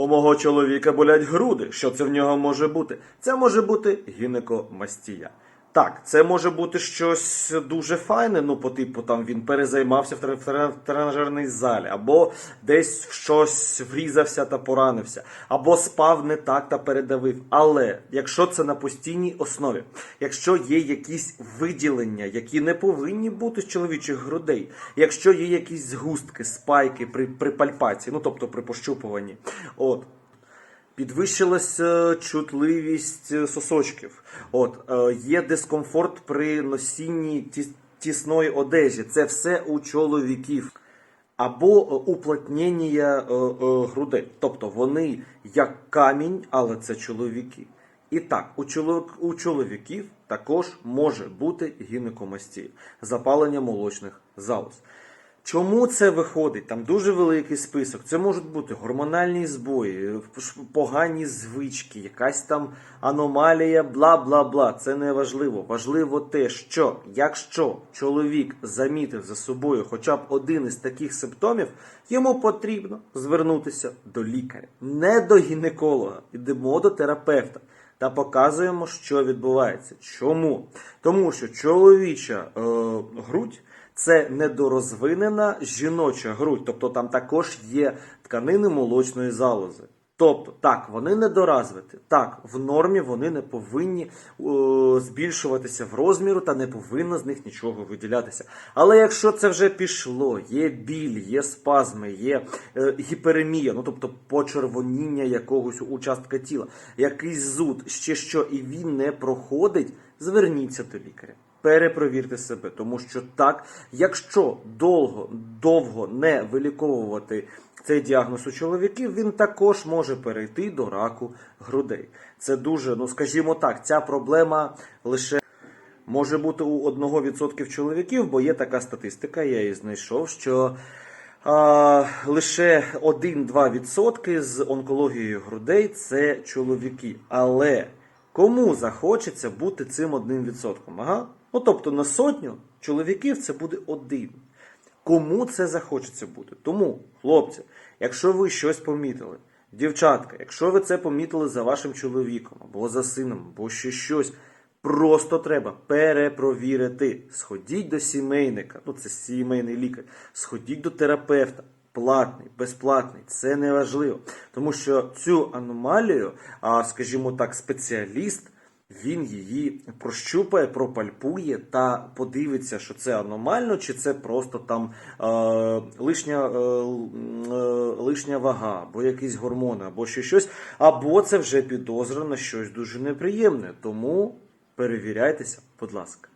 У мого чоловіка болять груди. Що це в нього може бути? Це може бути гінекомастія. Так, це може бути щось дуже файне, ну, по типу там він перезаймався в тре- в тре- в тренажерній залі, або десь щось врізався та поранився, або спав не так та передавив. Але якщо це на постійній основі, якщо є якісь виділення, які не повинні бути з чоловічих грудей, якщо є якісь згустки, спайки при, при пальпації, ну тобто при пощупуванні, от. Підвищилася чутливість е, сосочків. От е, є дискомфорт при носінні тісної одежі. Це все у чоловіків. Або е, уплотнення е, е, грудей. Тобто вони як камінь, але це чоловіки. І так, у чоловіків також може бути гінекомастія, запалення молочних залоз. Чому це виходить? Там дуже великий список. Це можуть бути гормональні збої, погані звички, якась там аномалія, бла бла бла. Це не важливо. Важливо те, що якщо чоловік замітив за собою хоча б один із таких симптомів, йому потрібно звернутися до лікаря, не до гінеколога. Йдемо до терапевта та показуємо, що відбувається. Чому? Тому що чоловіча е, грудь це недорозвинена жіноча грудь, тобто там також є тканини молочної залози. Тобто, так, вони недоразвиті, так, в нормі вони не повинні е, збільшуватися в розміру та не повинно з них нічого виділятися. Але якщо це вже пішло, є біль, є спазми, є е, гіперемія, ну тобто почервоніння якогось участка тіла, якийсь зуд, ще що, і він не проходить, зверніться до лікаря. Перепровірте себе, тому що так, якщо довго, довго не виліковувати цей діагноз у чоловіків, він також може перейти до раку грудей. Це дуже, ну скажімо так, ця проблема лише може бути у 1% чоловіків, бо є така статистика, я її знайшов, що а, лише 1-2% з онкологією грудей це чоловіки. Але кому захочеться бути цим 1%? Ага. Ну тобто на сотню чоловіків це буде один. Кому це захочеться бути? Тому, хлопці, якщо ви щось помітили, дівчатка, якщо ви це помітили за вашим чоловіком, або за сином, або ще щось, просто треба перепровірити. Сходіть до сімейника, ну це сімейний лікар, сходіть до терапевта. Платний, безплатний, це не важливо. Тому що цю аномалію, а скажімо так, спеціаліст він її прощупає, пропальпує та подивиться, що це аномально, чи це просто там е, лишня, е, е, лишня вага, або якісь гормони, або ще щось, або це вже підозра на щось дуже неприємне. Тому перевіряйтеся, будь ласка.